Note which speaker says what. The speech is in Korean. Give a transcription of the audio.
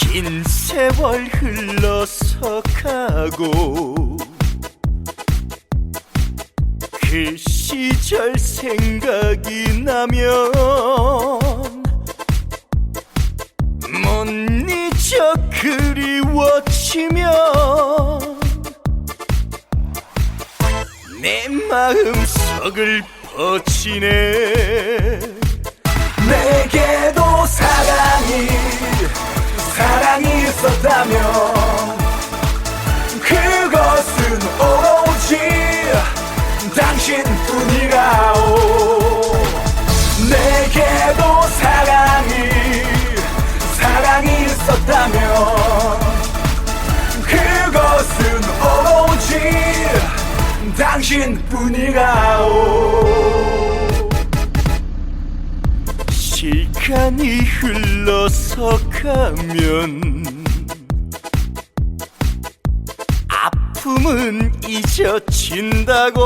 Speaker 1: 긴 세월 흘러서 가고 그 시절 생각이 나면 못 잊어 그리워지면 내 마음속을 퍼치네
Speaker 2: 신뿐이라오. 내게도 사랑이 사랑이 있었다면 그것은 오로지 당신뿐이라오.
Speaker 1: 시간이 흘러서 가면 아픔은 잊어진다고